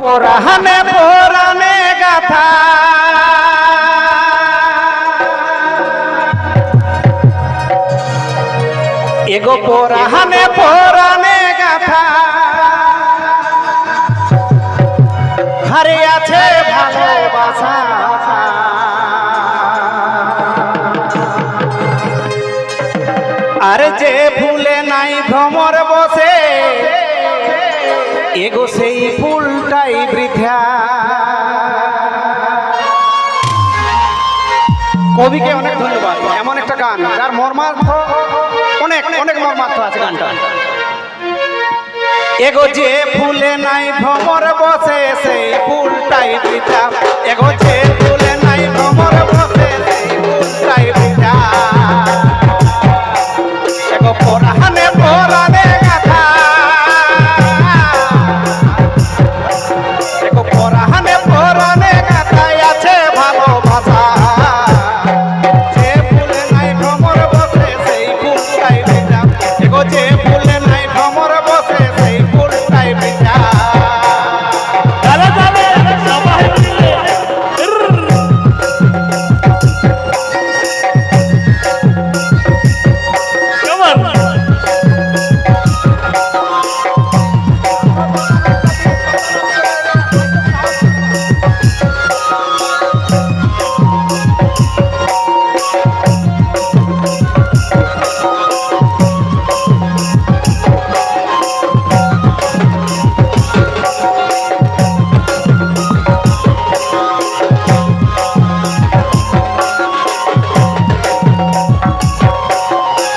পরাহানে পরানে গাথা। এগো পরাহানে পরানে গাথা। হারে আছে ভালোবাসা। কবিকে অনেক ধন্যবাদ। এমন একটা গান, যার মর্মার্থ অনেক অনেক মর্মার্থ আছে গানটা এগো যে ফুলে নাই ভমর বসে, সেই ফুলটাই দিতাম। এগো যে ফুলে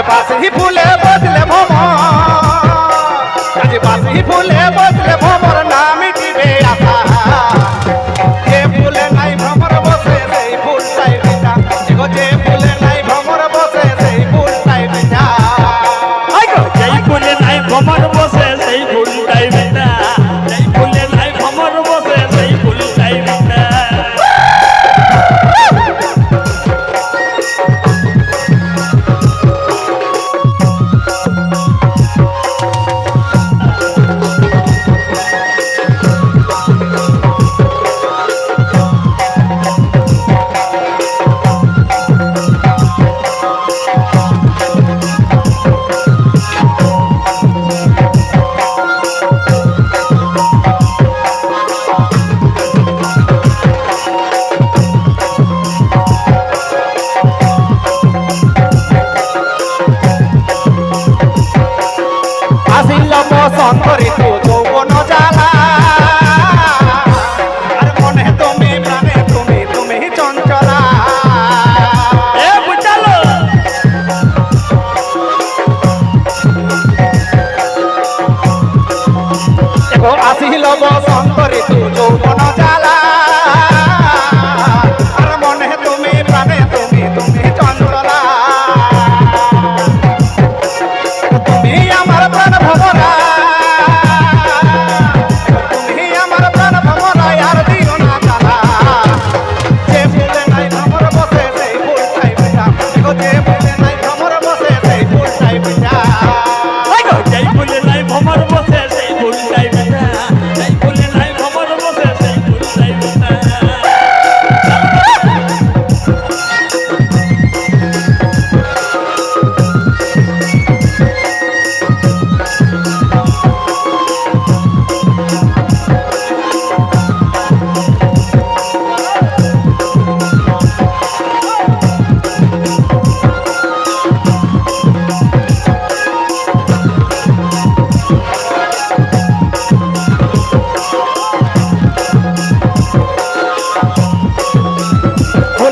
বাসি ফুলে বদলে ভ্রমর আজ বাসি ফুলে বদলে ভ্রমর না মিটিবে আশা। আসিল বসন্ত ঋতু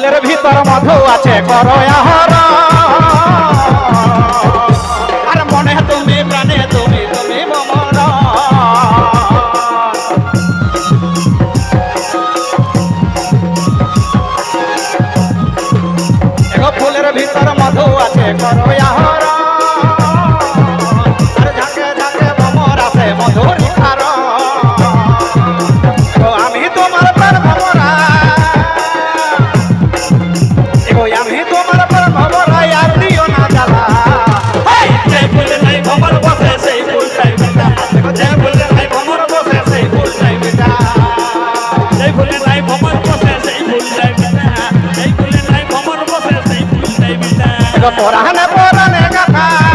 ফুলের ভিতর মধু আছে, করো আর মনে তুমি, প্রাণে তুমি তুমি মমর। ফুলের ভিতর মধু আছে, করো আহর পরানে পরানে গাথা।